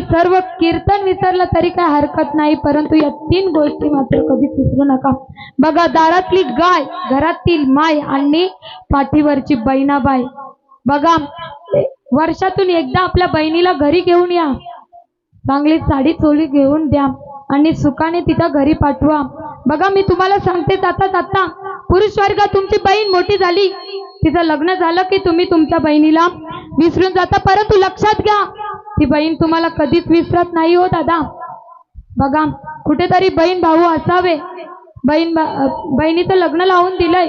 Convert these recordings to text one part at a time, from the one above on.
सर्व कीर्तन विसरलं तरी काय हरकत नाही परंतु या तीन गोष्टी मात्र कधीच विसरू नका. बघा दारातली गाय घरातील माय आणि पाठीवरची बहिणाबाई. बघा वर्षातून एकदा आपल्या बहिणीला घरी घेऊन या. चांगली साडी चोली घेऊन द्या आणि सुखाने तिथं घरी पाठवा. बघा मी तुम्हाला सांगते जाता जाता पुरुष वर्ग तुमची बहीण मोठी झाली. तिचं लग्न झालं की तुम्ही तुमच्या बहिणीला विसरून जाता परंतु लक्षात घ्या ती बहीण तुम्हाला कधीच विसरत नाही हो दादा. बघा कुठेतरी बहीण भाऊ असावे. बहीण बहिणीचं लग्न लावून दिलंय.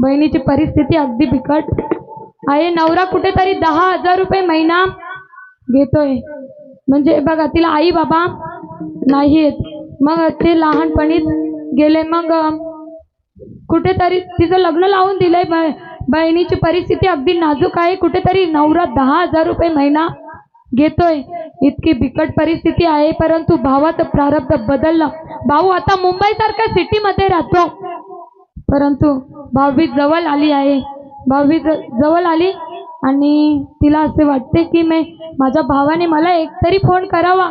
बहिणीची परिस्थिती अगदी बिकट आहे. नवरा कुठेतरी दहा हजार रुपये महिना घेतोय. म्हणजे बघा तिला आई बाबा नाही आहेत मग ते लहानपणीच गेले. मग कुठेतरी तिचं लग्न लावून दिलंय. ब- बहिणीची परिस्थिती अगदी नाजूक आहे. कुठेतरी नवरा दहा हजार रुपये महिना घेतोय. इतकी बिकट परिस्थिती आहे परंतु भावाचं प्रारब्ध बदललं. भाऊ आता मुंबईसारख्या सिटीमध्ये राहतो. परंतु भावी जवळ आली आहे. भावी जवळ आली आणि तिला असे वाटते की मी माझ्या भावाने मला एक तरी फोन करावा.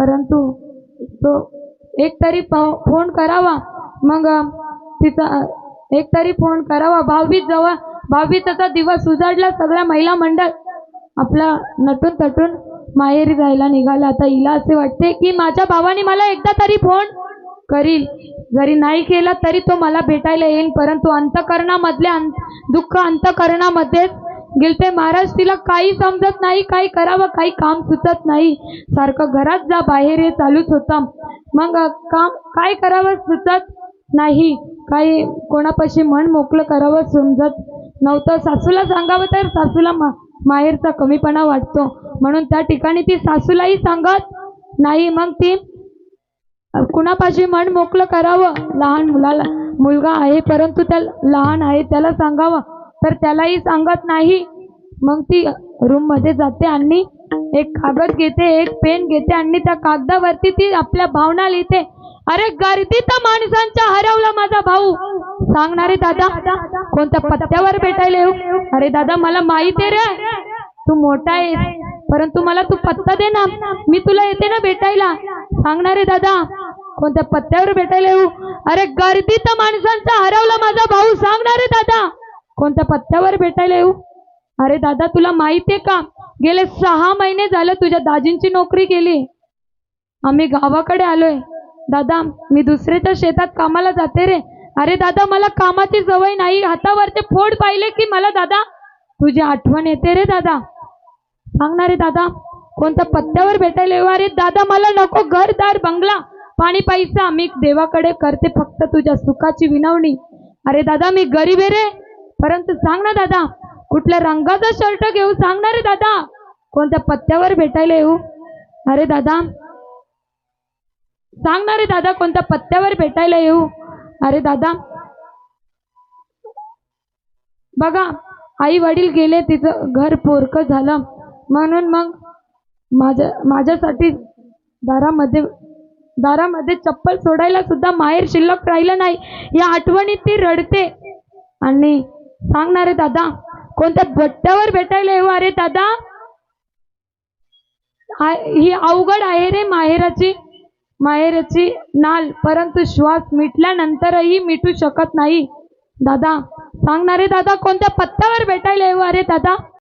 परंतु तो एक तरी प- फोन करावा. मग तिचा एकतरी एक तरी फोन करावा. भावी जवळ भाऊबीजाचा दिवस उजाडला सगळ्या महिला मंडळ आपला नटून तटून माहेरी जायला निघाला. आता हिला असे वाटते की माझ्या भावाने मला एकदा तरी फोन करील. जरी नाही केला तरी तो मला भेटायला येईल. परंतु अंतकरणामधले अं- दुःख अंतकरणामध्येच गेलते. महाराज तिला काही समजत नाही काही करावं काही काम सुचत नाही. सारखं घरात जा बाहेर हे चालूच होतं. मग काम काय करावं सुचत नाही. काही कोणापाशी मन मोकळं करावं समजत नव्हतं. सासूला सांगावं तर सासूला मा माहेरचा कमीपणा वाटतो. म्हणून त्या ठिकाणी ती सासूलाही सांगत नाही. मग ती कुणापाशी मन मोकळं करावं? लहान मुलाला मुलगा आहे परंतु त्या लहान आहे त्याला सांगावं. तर त्यालाही सांगत नाही. मग ती रूममध्ये जाते आणि एक कागद घेते एक पेन घेते आणि त्या कागदावरती ती आपल्या भावना लिहिते. अरे गर्दीत माणसांच्या सांगणारे दादा कोणत्या पत्त्यावर भेटायला येऊ? अरे दादा मला माहीत आहे रे. तू मोठा आहेस परंतु मला तू पत्ता दे ना. मी तुला येते ना भेटायला. सांगणारे दादा कोणत्या पत्त्यावर भेटायला येऊ? अरे गर्दीत माणसांचा हरवला माझा भाऊ सांगणारे दादा कोणत्या पत्त्यावर भेटायला येऊ? अरे दादा तुला माहितीये का? गेले सहा महिने झालं तुझ्या दाजींची नोकरी गेली आम्ही गावाकडे आलोय. दादा मी दुसऱ्याच्या शेतात कामाला जाते रे. अरे दादा मला कामाची सवय नाही. हातावरचे फोड पाहिले की मला दादा तुझी आठवण येते रे दादा. सांगणार रे दादा कोणत्या पत्त्यावर भेटायला येऊ? अरे दादा मला नको घरदार बंगला पाणी पैसा. मी देवाकडे करते फक्त तुझ्या सुखाची विनवणी. अरे दादा मी गरीब आहे रे. परंतु सांग ना दादा कुठल्या रंगाचा शर्ट घेऊ? सांग ना रे दादा कोणत्या पत्त्यावर भेटायला येऊ? अरे दादा सांग ना रे दादा कोणत्या पत्त्यावर भेटायला येऊ? अरे दादा. बघा आई वडील गेले तिचं घर पोरक झालं. म्हणून मग माझ्या माझ्यासाठी दारामध्ये दारामध्ये चप्पल सोडायला सुद्धा माहेर शिल्लक राहिलं नाही. या आठवणीत ती रडते. आणि सांगणारे दादा कोणत्या बट्ट्यावर भेटायला येऊ? अरे दादा. ही अवघड आहे रे माहेराची. माहेरची नाल परंतु श्वास मिटल्यानंतरही मिटू शकत नाही. दादा सांगणारे दादा कोणत्या पत्त्यावर भेटायला येऊ अरे दादा?